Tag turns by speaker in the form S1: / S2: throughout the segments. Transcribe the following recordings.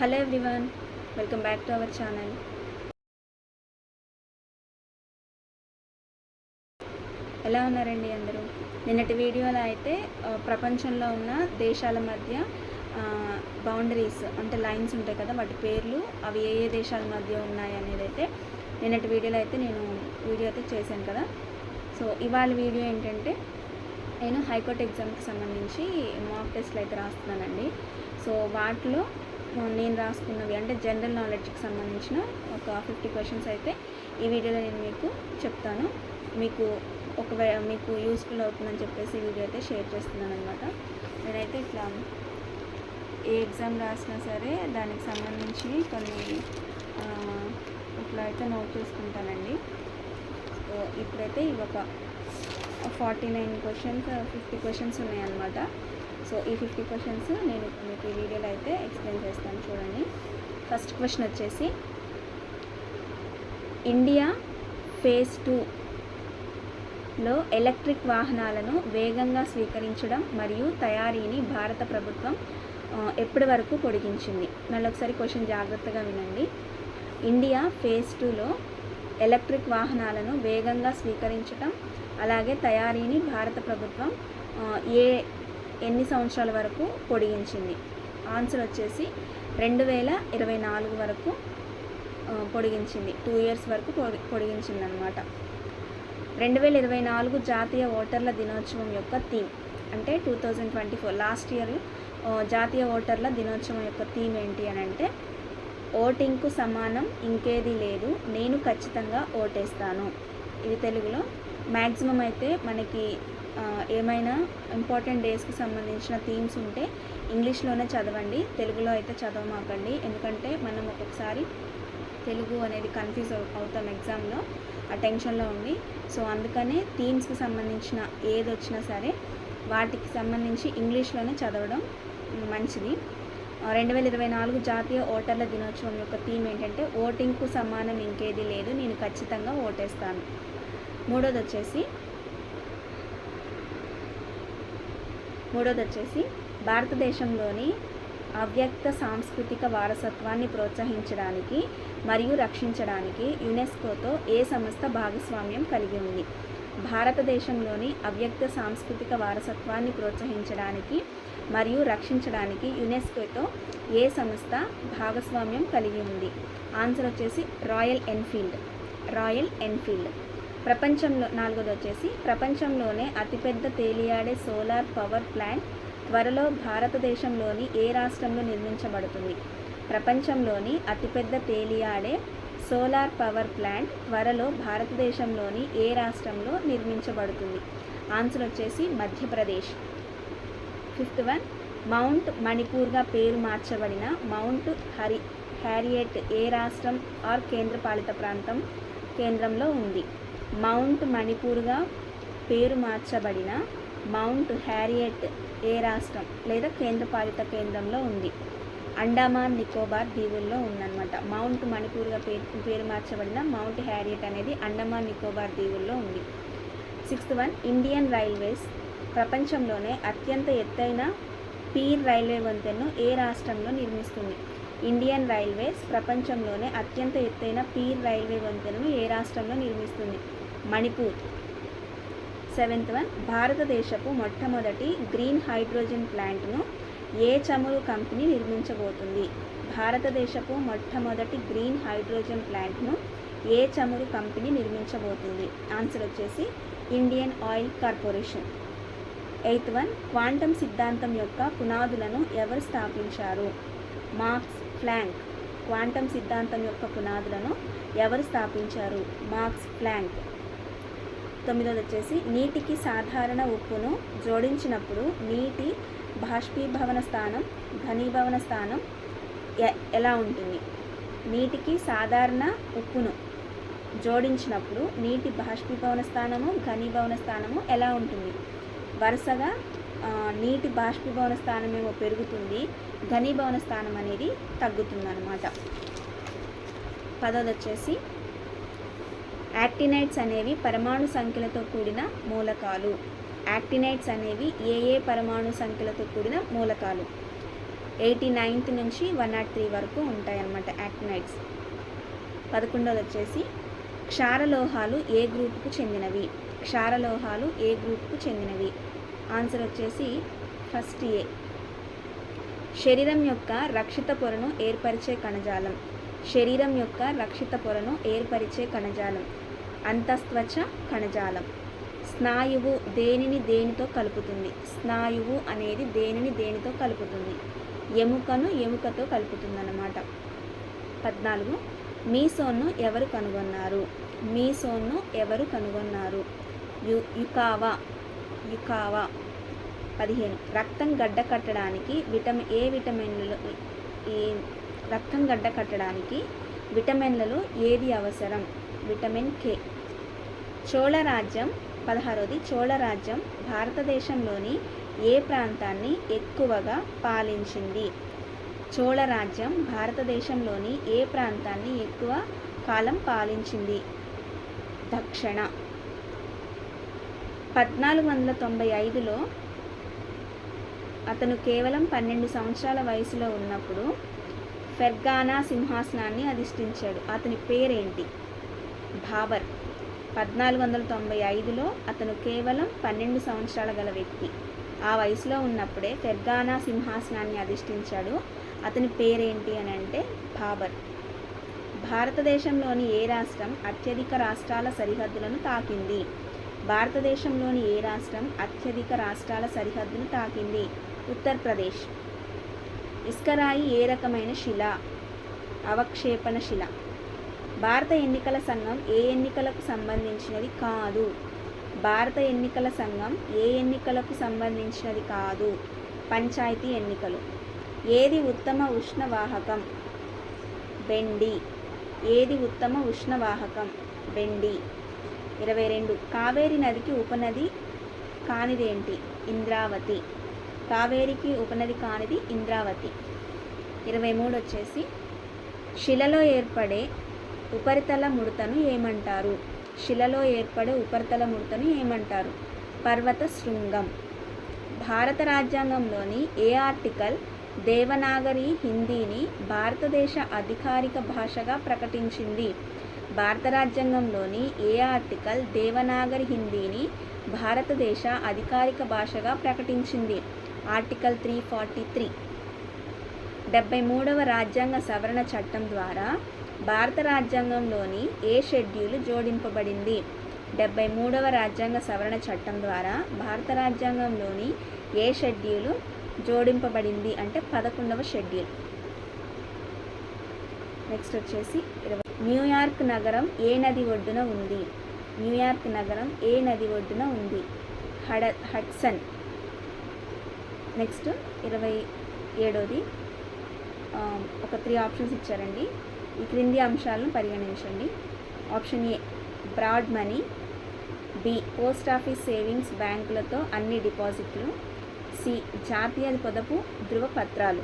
S1: Hello everyone welcome back to our channel. ఎలా ఉన్నారండి అందరూ? నిన్నటి వీడియోలో అయితే ప్రపంచంలో ఉన్న దేశాల మధ్య బౌండరీస్ అంటే లైన్స్ ఉంటాయి కదా వాటి పేర్లు అవి ఏ ఏ దేశాల మధ్య ఉన్నాయి అనేది అయితే నిన్నటి వీడియోలో అయితే నేను వీడియో అయితే చేశాను కదా. సో ఇవాళ వీడియో ఏంటంటే నేను హైకోర్టు ఎగ్జామ్కి సంబంధించి మాక్ టెస్ట్లు అయితే రాస్తున్నానండి. సో వాటిలో నేను రాసుకున్నవి అంటే జనరల్ నాలెడ్జ్కి సంబంధించిన ఒక ఫిఫ్టీ క్వశ్చన్స్ అయితే ఈ వీడియోలో నేను మీకు చెప్తాను. మీకు ఒకవేళ మీకు యూస్ఫుల్ అవుతుందని చెప్పేసి ఈ వీడియో అయితే షేర్ చేస్తున్నాను అనమాట నేనైతే ఇట్లా ఏ ఎగ్జామ్ రాసినా సరే దానికి సంబంధించి కొన్ని ఇట్లా అయితే నోట్ చేసుకుంటానండి. సో ఇప్పుడైతే ఇవి ఒక forty nine questions fifty questions ఉన్నాయన్నమాట. సో ఈ ఫిఫ్టీ క్వశ్చన్స్ నేను మీకు ఈ వీడియోలో అయితే ఎక్స్ప్లెయిన్ చేస్తాను చూడండి. ఫస్ట్ క్వశ్చన్ వచ్చేసి ఇండియా ఫేజ్ టూలో ఎలక్ట్రిక్ వాహనాలను వేగంగా స్వీకరించడం మరియు తయారీని భారత ప్రభుత్వం ఎప్పటి వరకు పొడిగించింది? మళ్ళీ ఒకసారి క్వశ్చన్ జాగ్రత్తగా వినండి. ఇండియా ఫేజ్ టూలో ఎలక్ట్రిక్ వాహనాలను వేగంగా స్వీకరించడం అలాగే తయారీని భారత ప్రభుత్వం ఏ ఎన్ని సంవత్సరాల వరకు పొడిగించింది? ఆన్సర్ వచ్చేసి రెండు వేల ఇరవై నాలుగు వరకు పొడిగించింది. టూ ఇయర్స్ వరకు పొడి పొడిగించింది అనమాట రెండు వేల ఇరవై నాలుగు జాతీయ ఓటర్ల దినోత్సవం యొక్క థీమ్ అంటే two thousand twenty four last year జాతీయ ఓటర్ల దినోత్సవం యొక్క థీమ్ ఏంటి అని అంటే ఓటింగ్కు సమానం ఇంకేది లేదు నేను ఖచ్చితంగా ఓటేస్తాను. ఇది తెలుగులో. మ్యాక్సిమం అయితే మనకి ఏమైనా ఇంపార్టెంట్ డేస్కి సంబంధించిన థీమ్స్ ఉంటే ఇంగ్లీష్లోనే చదవండి తెలుగులో అయితే చదవమాకండి. ఎందుకంటే మనం ఒక్కొక్కసారి తెలుగు అనేది కన్ఫ్యూజ్ అవుతాం ఎగ్జామ్లో ఆ టెన్షన్లో ఉండి. సో అందుకనే థీమ్స్కి సంబంధించిన ఏది వచ్చినా సరే వాటికి సంబంధించి ఇంగ్లీష్లోనే చదవడం మంచిది. రెండు వేల ఇరవై నాలుగు జాతీయ ఓటర్ల దినోత్సవం యొక్క థీమ్ ఏంటంటే ఓటింగ్కు సమానం ఇంకేది లేదు నేను ఖచ్చితంగా ఓటేస్తాను. మూడోది వచ్చేసి మూడోది వచ్చేసి భారతదేశంలోని అవ్యక్త సాంస్కృతిక వారసత్వాన్ని ప్రోత్సహించడానికి మరియు రక్షించడానికి యునెస్కోతో ఏ సంస్థ భాగస్వామ్యం కలిగి ఉంది? భారతదేశంలోని అవ్యక్త సాంస్కృతిక వారసత్వాన్ని ప్రోత్సహించడానికి మరియు రక్షించడానికి యునెస్కోతో ఏ సంస్థ భాగస్వామ్యం కలిగి ఉంది? ఆన్సర్ వచ్చేసి రాయల్ ఎన్ఫీల్డ్. Royal Enfield. ప్రపంచంలో నాలుగోది వచ్చేసి ప్రపంచంలోనే అతిపెద్ద తేలియాడే సోలార్ పవర్ ప్లాంట్ త్వరలో భారతదేశంలోని ఏ రాష్ట్రంలో నిర్మించబడుతుంది? ప్రపంచంలోని అతిపెద్ద తేలియాడే సోలార్ పవర్ ప్లాంట్ త్వరలో భారతదేశంలోని ఏ రాష్ట్రంలో నిర్మించబడుతుంది? ఆన్సర్ వచ్చేసి మధ్యప్రదేశ్. ఫిఫ్త్ వన్ మౌంట్ మణిపూర్గా పేరు మార్చబడిన మౌంట్ హరి హ్యారియట్ ఏ రాష్ట్రం ఆర్ కేంద్రపాలిత ప్రాంతం కేంద్రంలో ఉంది? మౌంట్ మణిపూర్గా పేరు మార్చబడిన మౌంట్ హ్యారియట్ ఏ రాష్ట్రం లేదా కేంద్రపాలిత కేంద్రంలో ఉంది? అండమాన్ నికోబార్ దీవుల్లో ఉందన్నమాట. మౌంట్ మణిపూర్గా పేరు పేరు మార్చబడిన మౌంట్ హ్యారియట్ అనేది అండమాన్ నికోబార్ దీవుల్లో ఉంది. సిక్స్త్ వన్ ఇండియన్ రైల్వేస్ ప్రపంచంలోనే అత్యంత ఎత్తైన పీర్ రైల్వే వంతెనను ఏ రాష్ట్రంలో నిర్మిస్తుంది? ఇండియన్ రైల్వేస్ ప్రపంచంలోనే అత్యంత ఎత్తైన పీర్ రైల్వే వంతెనను ఏ రాష్ట్రంలో నిర్మిస్తుంది? మణిపూర్. సెవెంత్ వన్ భారతదేశపు మొట్టమొదటి గ్రీన్ హైడ్రోజన్ ప్లాంట్ను ఏ చమురు కంపెనీ నిర్మించబోతుంది? భారతదేశపు మొట్టమొదటి గ్రీన్ హైడ్రోజన్ ప్లాంట్ను ఏ చమురు కంపెనీ నిర్మించబోతుంది? ఆన్సర్ వచ్చేసి Indian oil corporation. Eighth one quantum సిద్ధాంతం యొక్క పునాదులను ఎవరు స్థాపించారు? మార్క్స్ ప్లాంక్ క్వాంటమ్ సిద్ధాంతం యొక్క పునాదులను ఎవరు స్థాపించారు? మార్క్స్ ప్లాంక్ తొమ్మిదోది వచ్చేసి నీటికి సాధారణ ఉప్పును జోడించినప్పుడు నీటి బాష్పీభవన స్థానం ఘనీభవన స్థానం ఎ- ఎలా ఉంటుంది? నీటికి సాధారణ ఉప్పును జోడించినప్పుడు నీటి బాష్పీభవన స్థానము ఘనీభవన స్థానము ఎలా ఉంటుంది? వరుసగా నీటి బాష్పీభవన స్థానం ఏమో పెరుగుతుంది ఘనీభవన స్థానం అనేది తగ్గుతుందన్నమాట. పదోది వచ్చేసి యాక్టినైట్స్ అనేవి పరమాణు సంఖ్యలతో కూడిన మూలకాలు. యాక్టినైట్స్ అనేవి ఏ ఏ పరమాణు సంఖ్యలతో కూడిన మూలకాలు. ఎయిటీ నైన్త్ నుంచి వన్ నాట్ త్రీ వరకు ఉంటాయన్నమాట యాక్టినైట్స్. పదకొండోది వచ్చేసి క్షారలోహాలు ఏ గ్రూపుకు చెందినవి? క్షారలోహాలు ఏ గ్రూపుకు చెందినవి? ఆన్సర్ వచ్చేసి ఫస్ట్ ఏ. శరీరం యొక్క రక్షిత పొరను ఏర్పరిచే కణజాలం. శరీరం యొక్క రక్షిత పొరను ఏర్పరిచే కణజాలం. అంతస్త్వచ కణజాలం. స్నాయువు దేనిని దేనితో కలుపుతుంది? స్నాయువు అనేది దేనిని దేనితో కలుపుతుంది? ఎముకను ఎముకతో కలుపుతుందన్నమాట. పద్నాలుగు. మీసోన్ను ఎవరు కనుగొన్నారు? మీసోన్ను ఎవరు కనుగొన్నారు? యు యుకావా యుకావా. పదిహేను. రక్తం గడ్డ కట్టడానికి విటమిన్ ఏ విటమిన్లు ఈ రక్తం గడ్డ కట్టడానికి విటమిన్లలో ఏది అవసరం? Vitamin K. చోళరాజ్యం పదహారోది. చోళరాజ్యం భారతదేశంలోని ఏ ప్రాంతాన్ని ఎక్కువగా పాలించింది? చోళరాజ్యం భారతదేశంలోని ఏ ప్రాంతాన్ని ఎక్కువ కాలం పాలించింది? దక్షిణ. పద్నాలుగు వందల తొంభై ఐదులో అతను కేవలం పన్నెండు సంవత్సరాల వయసులో ఉన్నప్పుడు ఫెర్గానా సింహాసనాన్ని అధిష్ఠించాడు. అతని పేరేంటి? బాబర్ పద్నాలుగు వందల తొంభై ఐదులో అతను కేవలం పన్నెండు సంవత్సరాల గల వ్యక్తి. ఆ వయసులో ఉన్నప్పుడే ఫెర్గానా సింహాసనాన్ని అధిష్ఠించాడు. అతని పేరేంటి అని అంటే బాబర్ భారతదేశంలోని ఏ రాష్ట్రం అత్యధిక రాష్ట్రాల సరిహద్దులను తాకింది? భారతదేశంలోని ఏ రాష్ట్రం అత్యధిక రాష్ట్రాల సరిహద్దును తాకింది? ఉత్తరప్రదేశ్. ఇస్కరాయి ఏ రకమైన శిల? అవక్షేపణ శిల. భారత ఎన్నికల సంఘం ఏ ఎన్నికలకు సంబంధించినది కాదు. భారత ఎన్నికల సంఘం ఏ ఎన్నికలకు సంబంధించినది కాదు. పంచాయతీ ఎన్నికలు. ఏది ఉత్తమ ఉష్ణవాహకం వెండి. ఏది ఉత్తమ ఉష్ణవాహకం వెండి. ఇరవై రెండు. కావేరి నదికి ఉపనది కానిదేంటి? ఇంద్రావతి. కావేరికి ఉపనది కానిది ఇంద్రావతి. ఇరవై మూడు వచ్చేసి శిలలో ఏర్పడే ఉపరితల ముడతను ఏమంటారు? శిలలో ఏర్పడే ఉపరితల ముడతను ఏమంటారు? పర్వత శృంగం. భారత రాజ్యాంగంలోని ఏ ఆర్టికల్ దేవనాగరి హిందీని భారతదేశ అధికారిక భాషగా ప్రకటించింది? భారత రాజ్యాంగంలోని ఏ ఆర్టికల్ దేవనాగరి హిందీని భారతదేశ అధికారిక భాషగా ప్రకటించింది? Article three forty three. డెబ్బై మూడవ రాజ్యాంగ సవరణ చట్టం ద్వారా భారత రాజ్యాంగంలోని ఏ షెడ్యూల్ జోడింపబడింది? డెబ్బై మూడవ రాజ్యాంగ సవరణ చట్టం ద్వారా భారత రాజ్యాంగంలోని ఏ షెడ్యూల్ జోడింపబడింది అంటే పదకొండవ షెడ్యూల్. నెక్స్ట్ వచ్చేసి ఇరవై న్యూయార్క్ నగరం ఏ నది ఒడ్డున ఉంది? న్యూయార్క్ నగరం ఏ నది ఒడ్డున ఉంది? హడ హడ్సన్. నెక్స్ట్ ఇరవై ఏడోది. ఒక త్రీ ఆప్షన్స్ ఇచ్చారండి. ఈ క్రింది అంశాలను పరిగణించండి. Option A broad money. B post office savings బ్యాంకులతో అన్ని డిపాజిట్లు. సి జాతీయ పొదపు ధృవపత్రాలు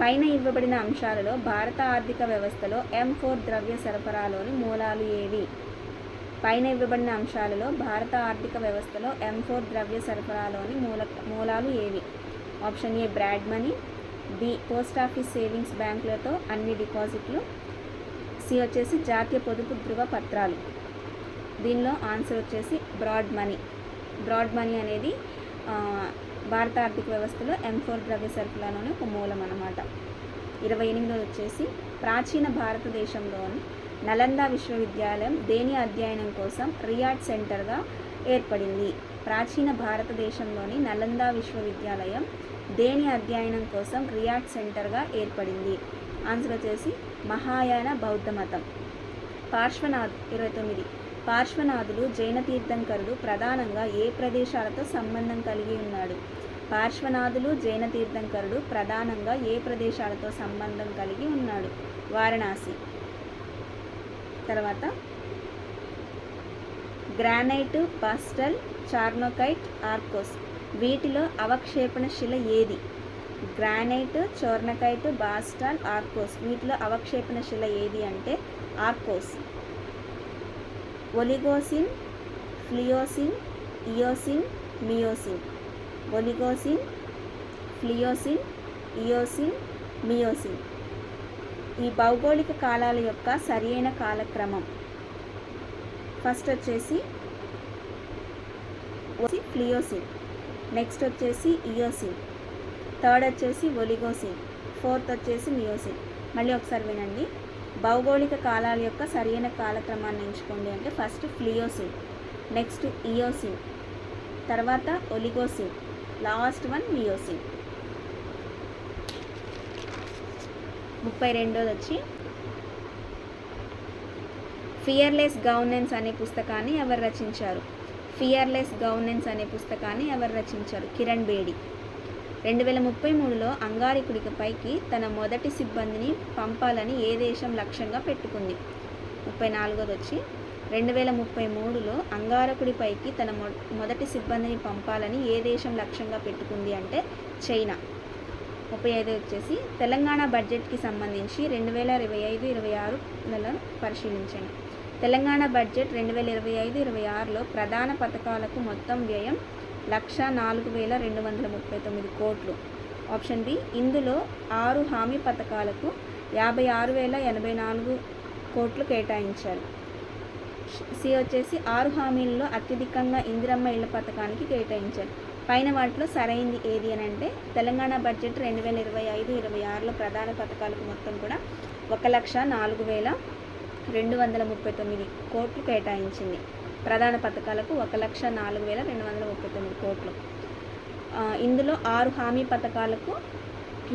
S1: పైన ఇవ్వబడిన అంశాలలో భారత ఆర్థిక వ్యవస్థలో ఎం ఫోర్ ద్రవ్య సరఫరాలోని మూలాలు ఏవి? పైన ఇవ్వబడిన అంశాలలో భారత ఆర్థిక వ్యవస్థలో ఎం ఫోర్ ద్రవ్య సరఫరాలోని మూల మూలాలు ఏవి? Option A broad money B post office savings బ్యాంకులతో అన్ని డిపాజిట్లు సి వచ్చేసి జాతీయ పొదుపు ధృవ పత్రాలు. దీనిలో ఆన్సర్ వచ్చేసి బ్రాడ్ మనీ. బ్రాడ్ మనీ అనేది భారత ఆర్థిక వ్యవస్థలో ఎం ఫోర్ ద్రవ్య సరఫరాలోని ఒక మూలం అన్నమాట. ఇరవై ఎనిమిదోది వచ్చేసి ప్రాచీన భారతదేశంలోని నలంద విశ్వవిద్యాలయం దేని అధ్యయనం కోసం రియాడ్ సెంటర్గా ఏర్పడింది. ప్రాచీన భారతదేశంలోని నలంద విశ్వవిద్యాలయం దేని అధ్యయనం కోసం రియాడ్ సెంటర్గా ఏర్పడింది. ఆన్సర్ వచ్చేసి మహాయాన బౌద్ధ మతం. పార్శ్వనాథ్ ఇరవై తొమ్మిది. పార్శ్వనాథుడు జైన తీర్థంకరుడు ప్రధానంగా ఏ ప్రదేశాలతో సంబంధం కలిగి ఉన్నాడు? పార్శ్వనాథులు జైన తీర్థంకరుడు ప్రధానంగా ఏ ప్రదేశాలతో సంబంధం కలిగి ఉన్నాడు? వారణాసి. తర్వాత గ్రానైట్ పాస్టల్ చార్నోకైట్ ఆర్కోస్. వీటిలో అవక్షేపణ శిల ఏది? Granite charnockite basalt arkose. వీటిలో అవక్షేపణ శిల ఏది అంటే arkose. Oligocene Pliocene Eocene Miocene. Oligocene Pliocene Eocene Miocene. ఈ భౌగోళిక కాలాల యొక్క సరియైన కాలక్రమం. ఫస్ట్ వచ్చేసి ఫ్లియోసిన్ నెక్స్ట్ వచ్చేసి ఇయోసిన్ థర్డ్ వచ్చేసి ఒలిగోసిన్ ఫోర్త్ వచ్చేసి మియోసిన్ మళ్ళీ ఒకసారి వినండి. భౌగోళిక కాలాల యొక్క సరైన కాలక్రమాన్ని ఎంచుకోండి అంటే ఫస్ట్ ఫ్లియోసిన్ నెక్స్ట్ ఇయోసిన్ తర్వాత ఒలిగోసిన్ లాస్ట్ వన్ మియోసిన్ ముప్పై రెండోది వచ్చి ఫియర్లెస్ గవర్నెన్స్ అనే పుస్తకాన్ని ఎవరు రచించారు? ఫియర్లెస్ గవర్నెన్స్ అనే పుస్తకాన్ని ఎవరు రచించారు? కిరణ్ బేడి. రెండు వేల ముప్పై మూడులో అంగారికుడిపైకి తన మొదటి సిబ్బందిని పంపాలని ఏ దేశం లక్ష్యంగా పెట్టుకుంది? ముప్పై నాలుగోది వచ్చి రెండు వేల ముప్పై మూడులో అంగారకుడిపైకి తన మొ మొదటి సిబ్బందిని పంపాలని ఏ దేశం లక్ష్యంగా పెట్టుకుంది అంటే చైనా. ముప్పై ఐదు వచ్చేసి తెలంగాణ బడ్జెట్కి సంబంధించి రెండు వేల ఇరవై ఐదు ఇరవై ఆరు పరిశీలించండి. తెలంగాణ బడ్జెట్ రెండు వేల ఇరవై ఐదు ఇరవై ఆరులో ప్రధాన పథకాలకు మొత్తం వ్యయం లక్ష నాలుగు వేల రెండు వందల ముప్పై తొమ్మిది కోట్లు. ఆప్షన్ బి ఇందులో ఆరు హామీ పథకాలకు యాభై ఆరు వేల ఎనభై నాలుగు కోట్లు కేటాయించారు. సి వచ్చేసి ఆరు హామీలలో అత్యధికంగా ఇందిరమ్మ ఇళ్ళ పథకానికి కేటాయించారు. పైన వాటిలో సరైంది ఏది అని అంటే తెలంగాణ బడ్జెట్ రెండు వేల ఇరవై ఐదు ఇరవై ఆరులో ప్రధాన పథకాలకు మొత్తం కూడా ఒక లక్ష నాలుగు వేల రెండు వందల ముప్పై తొమ్మిది కోట్లు కేటాయించింది. ప్రధాన పథకాలకు ఒక లక్ష నాలుగు వేల రెండు వందల ముప్పై తొమ్మిది కోట్లు. ఇందులో ఆరు హామీ పథకాలకు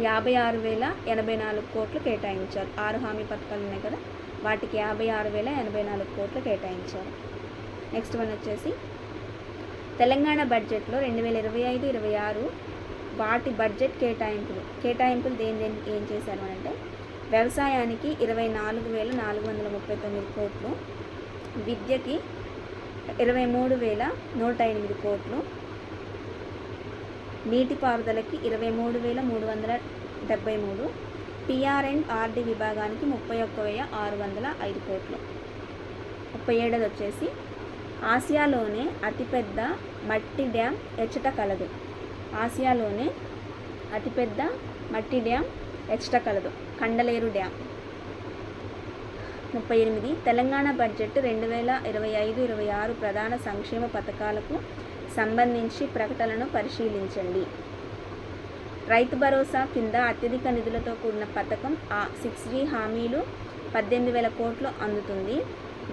S1: యాభై ఆరు వేల ఎనభై నాలుగు కోట్లు కేటాయించారు. ఆరు హామీ పథకాలు ఉన్నాయి కదా వాటికి యాభై ఆరు వేల ఎనభై నాలుగు కోట్లు కేటాయించారు. నెక్స్ట్ వన్ వచ్చేసి తెలంగాణ బడ్జెట్లో రెండు వేల ఇరవై ఐదు ఇరవై ఆరు వాటి బడ్జెట్ కేటాయింపులు. కేటాయింపులు దేని దేని ఏం చేశారు అని అంటే వ్యవసాయానికి ఇరవై నాలుగు వేల నాలుగు వందల ముప్పై తొమ్మిది కోట్లు విద్యకి ఇరవై మూడు వేల నూట ఎనిమిది కోట్లు నీటిపారుదలకి ఇరవై మూడు వేల మూడు వందల డెబ్బై మూడు పిఆర్ అండ్ ఆర్డి విభాగానికి ముప్పై ఒక్క వెయ్యి ఆరు వందల ఐదు కోట్లు. ముప్పై ఏడది వచ్చేసి ఆసియాలోనే అతిపెద్ద మట్టి డ్యామ్ ఎచ్చట కలదు. ఆసియాలోనే అతిపెద్ద మట్టి డ్యామ్ ఎచ్చట కలదు. కండలేరు డ్యామ్. ముప్పై ఎనిమిది. తెలంగాణ బడ్జెట్ రెండు వేల ఇరవై ఐదు ఇరవై ఆరు ప్రధాన సంక్షేమ పథకాలకు సంబంధించి ప్రకటనను పరిశీలించండి. రైతు భరోసా కింద అత్యధిక నిధులతో కూడిన పథకం ఆ సిక్స్ జీ హామీలు పద్దెనిమిది వేల కోట్లు అందుతుంది.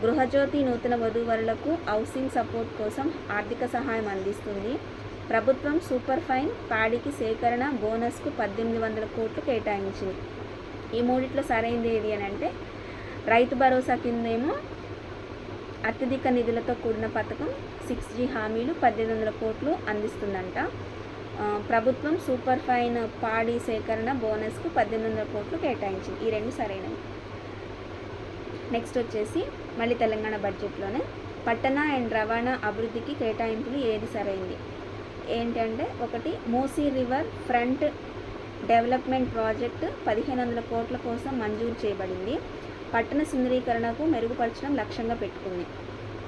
S1: గృహజ్యోతి నూతన వధూవరులకు హౌసింగ్ సపోర్ట్ కోసం ఆర్థిక సహాయం అందిస్తుంది. ప్రభుత్వం సూపర్ ఫైన్ పాడికి సేకరణ బోనస్కు పద్దెనిమిది వందల కోట్లు కేటాయించింది. ఈ మూడిట్లో సరైనది ఏది అని అంటే రైతు భరోసా కిందేమో అత్యధిక నిధులతో కూడిన పథకం సిక్స్ జీ హామీలు పద్దెనిమిది వందల కోట్లు అందిస్తుందంట. ప్రభుత్వం సూపర్ ఫైన్ పాడి సేకరణ బోనస్కు పద్దెనిమిది వందల కోట్లు కేటాయించింది. ఈ రెండు సరైనవి. నెక్స్ట్ వచ్చేసి మళ్ళీ తెలంగాణ బడ్జెట్లోనే పట్టణ అండ్ రవాణా అభివృద్ధికి కేటాయింపులు ఏది సరైంది? ఏంటంటే ఒకటి Musi river front development project పదిహేను వందల కోట్ల కోసం మంజూరు చేయబడింది. పట్టణ సుందరీకరణకు మెరుగుపరచడం లక్ష్యంగా పెట్టుకుంది.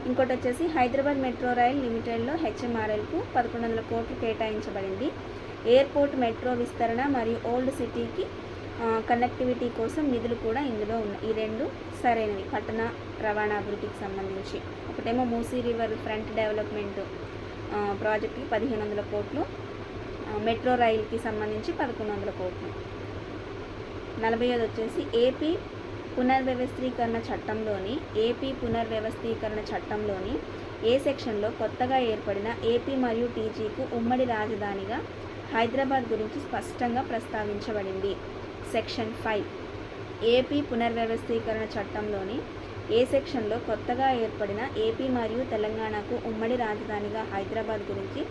S1: ఇంకోటి వచ్చేసి హైదరాబాద్ మెట్రో రైల్ లిమిటెడ్లో హెచ్ఎంఆర్ఎల్కు పదకొండు వందల కోట్లు కేటాయించబడింది. ఎయిర్పోర్ట్ మెట్రో విస్తరణ మరియు ఓల్డ్ సిటీకి కనెక్టివిటీ కోసం నిధులు కూడా ఇందులో ఉన్నాయి. ఈ రెండు సరైనవి. పట్టణ రవాణా అభివృద్ధికి సంబంధించి. ఒకటేమో మూసీ రివర్ ఫ్రంట్ డెవలప్మెంట్ ప్రాజెక్టుకి పదిహేను వందల కోట్లు మెట్రో రైల్కి సంబంధించి పదకొండు వందల కోట్లు. నలభై ఐదు వచ్చేసి ఏపీ పునర్వ్యవస్థీకరణ చట్టంలోని ఏపీ పునర్వ్యవస్థీకరణ చట్టంలోని ఏ సెక్షన్లో కొత్తగా ఏర్పడిన ఏపీ మరియు టీజీకు ఉమ్మడి రాజధానిగా హైదరాబాద్ గురించి స్పష్టంగా ప్రస్తావించబడింది. Section five. ఏపీ పునర్వ్యవస్థీకరణ చట్టంలోని ఏ సెక్షన్లో కొత్తగా ఏర్పడిన ఏపీ మరియు తెలంగాణకు ఉమ్మడి రాజధానిగా హైదరాబాద్ గురించి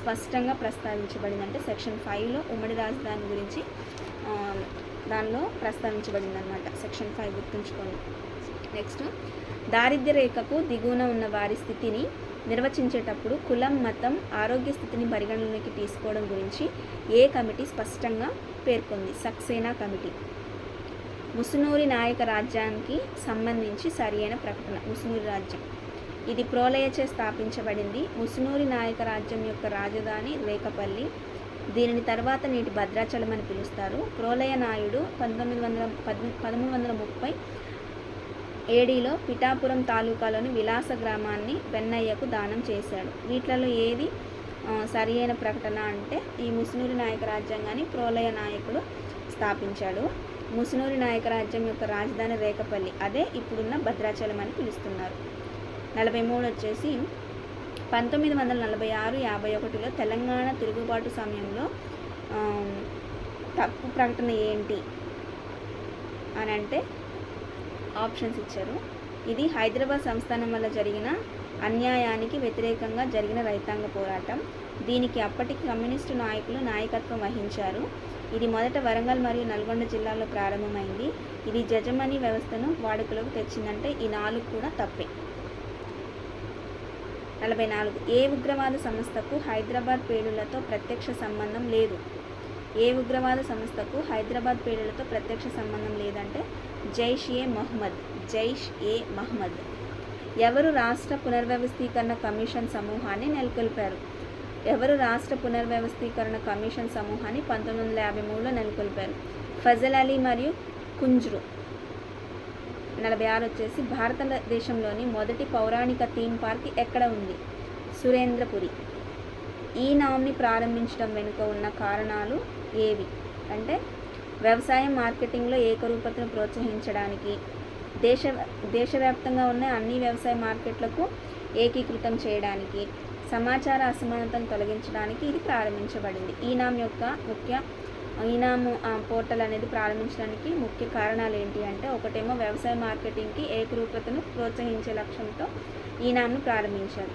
S1: స్పష్టంగా ప్రస్తావించబడింది అంటే సెక్షన్ ఫైవ్లో ఉమ్మడి రాజధాని గురించి దానిలో ప్రస్తావించబడింది అనమాట సెక్షన్ ఫైవ్ గుర్తుంచుకోండి. నెక్స్ట్ దారిద్ర్య రేఖకు దిగువన ఉన్న వారి స్థితిని నిర్వచించేటప్పుడు కులం మతం ఆరోగ్య స్థితిని పరిగణలోకి తీసుకోవడం గురించి ఏ కమిటీ స్పష్టంగా పేర్కొంది. సక్సేనా కమిటీ. ముసునూరి నాయక రాజ్యానికి సంబంధించి సరియైన ప్రకటన. ముసునూరి రాజ్యం. ఇది ప్రోలయచే స్థాపించబడింది. ముసునూరి నాయక రాజ్యం యొక్క రాజధాని రేకపల్లి. దీనిని తర్వాత నేటి భద్రాచలం అని పిలుస్తారు. ప్రోలయ నాయుడు పంతొమ్మిది వందల పదమూడు వందల ముప్పై ఏడీలో పిఠాపురం తాలూకాలోని విలాస గ్రామాన్ని వెన్నయ్యకు దానం చేశాడు. వీటిలలో ఏది సరి అయిన ప్రకటన అంటే ఈ ముసునూరి నాయక రాజ్యాంగాన్ని ప్రోలయ నాయకుడు స్థాపించాడు. ముసునూరి నాయక రాజ్యం యొక్క రాజధాని రేఖపల్లి అదే ఇప్పుడున్న భద్రాచలం అని పిలుస్తున్నారు. నలభై మూడు వచ్చేసి పంతొమ్మిది వందల నలభై ఆరు యాభై ఒకటిలో తెలంగాణ తిరుగుబాటు సమయంలో తప్పు ప్రకటన ఏంటి అని అంటే ఆప్షన్స్ ఇచ్చారు. ఇది హైదరాబాద్ సంస్థానం వల్ల జరిగిన అన్యాయానికి వ్యతిరేకంగా జరిగిన రైతాంగ పోరాటం. దీనికి అప్పటికి కమ్యూనిస్టు నాయకులు నాయకత్వం వహించారు. ఇది మొదట వరంగల్ మరియు నల్గొండ జిల్లాలో ప్రారంభమైంది. ఇది జజమని వ్యవస్థను వాడుకలోకి తెచ్చిందంటే ఈ నాలుగు కూడా తప్పే. నలభై నాలుగు. ఏ ఉగ్రవాద సంస్థకు హైదరాబాద్ పేలులతో ప్రత్యక్ష సంబంధం లేదు? ఏ ఉగ్రవాద సంస్థకు హైదరాబాద్ పేలులతో ప్రత్యక్ష సంబంధం లేదంటే జైష్ ఏ మహ్మద్ జైష్ ఏ మహ్మద్. ఎవరు రాష్ట్ర పునర్వ్యవస్థీకరణ కమిషన్ సమూహాన్ని నెలకొల్పారు? ఎవరు రాష్ట్ర పునర్వ్యవస్థీకరణ కమిషన్ సమూహాన్ని పంతొమ్మిది వందల యాభై మూడులో నెలకొల్పారు? ఫజల్ అలీ మరియు కుంజ్రు నలభై ఆరు వచ్చేసి భారతదేశంలోని మొదటి పౌరాణిక థీమ్ పార్క్ ఎక్కడ ఉంది? సురేంద్రపురి. ఈ నామ్ని ప్రారంభించడం వెనుక ఉన్న కారణాలు ఏవి? అంటే వ్యవసాయం మార్కెటింగ్లో ఏకరూపతను ప్రోత్సహించడానికి దేశ దేశవ్యాప్తంగా ఉన్న అన్ని వ్యవసాయ మార్కెట్లకు ఏకీకృతం చేయడానికి సమాచార అసమానతను తొలగించడానికి ఇది ప్రారంభించబడింది. ఈనాం యొక్క ముఖ్య ఈనాము పోర్టల్ అనేది ప్రారంభించడానికి ముఖ్య కారణాలు ఏంటి అంటే ఒకటేమో వ్యవసాయ మార్కెటింగ్కి ఏకరూపతను ప్రోత్సహించే లక్ష్యంతో ఈనాంను ప్రారంభించారు.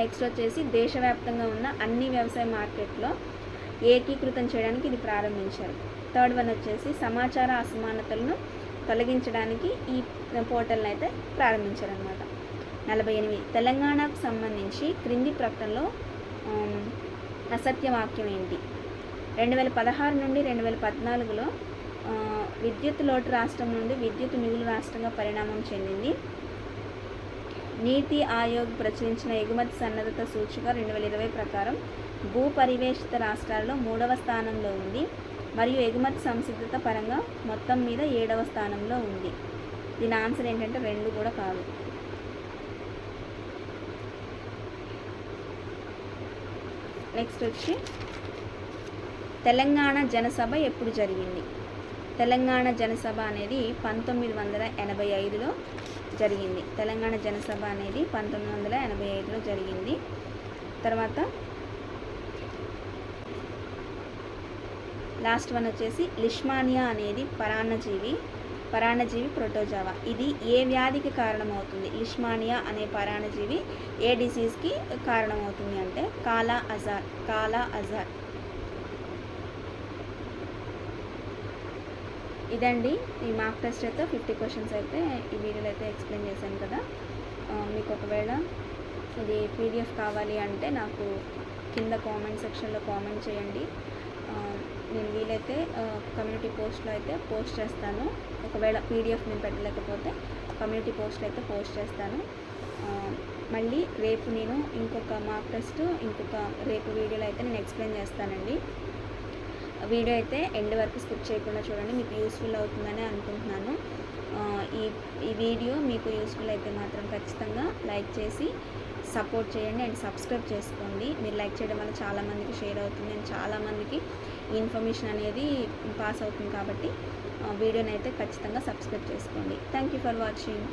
S1: నెక్స్ట్ వచ్చేసి దేశవ్యాప్తంగా ఉన్న అన్ని వ్యవసాయ మార్కెట్లో ఏకీకృతం చేయడానికి ఇది ప్రారంభించారు. థర్డ్ వన్ వచ్చేసి సమాచార అసమానతలను తొలగించడానికి ఈ పోర్టల్ని అయితే ప్రారంభించారనమాట నలభై ఎనిమిది తెలంగాణకు సంబంధించి క్రింది ప్రకటనలో అసత్య వాక్యం ఏంటి? రెండు వేల పదహారు నుండి రెండు వేల పద్నాలుగులో విద్యుత్ లోటు రాష్ట్రం నుండి విద్యుత్ మిగులు రాష్ట్రంగా పరిణామం చెందింది. నీతి ఆయోగ్ ప్రచురించిన ఎగుమతి సన్నద్ధత సూచిక రెండు వేల ఇరవై ప్రకారం భూ పరివేషిత రాష్ట్రాల్లో మూడవ స్థానంలో ఉంది. మరియు ఎగుమతి సంసిద్ధత పరంగా మొత్తం మీద ఏడవ స్థానంలో ఉంది. దీని ఆన్సర్ ఏంటంటే రెండు కూడా కాదు. నెక్స్ట్ వచ్చి తెలంగాణ జనసభ ఎప్పుడు జరిగింది? తెలంగాణ జనసభ అనేది పంతొమ్మిది వందల ఎనభై ఐదులో జరిగింది. తెలంగాణ జనసభ అనేది పంతొమ్మిది వందల ఎనభై ఐదులో జరిగింది. తర్వాత లాస్ట్ వన్ వచ్చేసి లిష్మానియా అనేది పరాన్నజీవి పరాన్నజీవి ప్రోటోజావా. ఇది ఏ వ్యాధికి కారణమవుతుంది? లిష్మానియా అనే పరాణజీవి ఏ డిసీజ్కి కారణమవుతుంది అంటే కాలా అజార్ కాలా అజార్. ఇదండి ఈ మార్క్ టెస్ట్ అయితే ఫిఫ్టీ క్వశ్చన్స్ అయితే ఈ వీడియోలో అయితే ఎక్స్ప్లెయిన్ చేశాను కదా. మీకు ఒకవేళ ఇది పీడిఎఫ్ కావాలి అంటే నాకు కింద కామెంట్ సెక్షన్లో కామెంట్ చేయండి. నేను వీలైతే కమ్యూనిటీ పోస్ట్లో అయితే పోస్ట్ చేస్తాను. ఒకవేళ పీడిఎఫ్ నేను పెట్టలేకపోతే కమ్యూనిటీ పోస్ట్లో అయితే పోస్ట్ చేస్తాను. మళ్ళీ రేపు నేను ఇంకొక మార్క్ టెస్ట్ ఇంకొక రేపు వీడియోలో అయితే నేను ఎక్స్ప్లెయిన్ చేస్తానండి. వీడియో అయితే ఎండ్ వరకు స్కిప్ చేయకుండా చూడండి మీకు యూస్ఫుల్ అవుతుందని అనుకుంటున్నాను. ఈ ఈ వీడియో మీకు యూస్ఫుల్ అయితే మాత్రం ఖచ్చితంగా లైక్ చేసి సపోర్ట్ చేయండి. అండ్ సబ్స్క్రైబ్ చేసుకోండి. మీరు లైక్ చేయడం వల్ల చాలామందికి షేర్ అవుతుంది. అండ్ చాలామందికి ఇన్ఫర్మేషన్ అనేది పాస్ అవుతుంది కాబట్టి వీడియోని అయితే ఖచ్చితంగా సబ్స్క్రైబ్ చేసుకోండి. Thank you for watching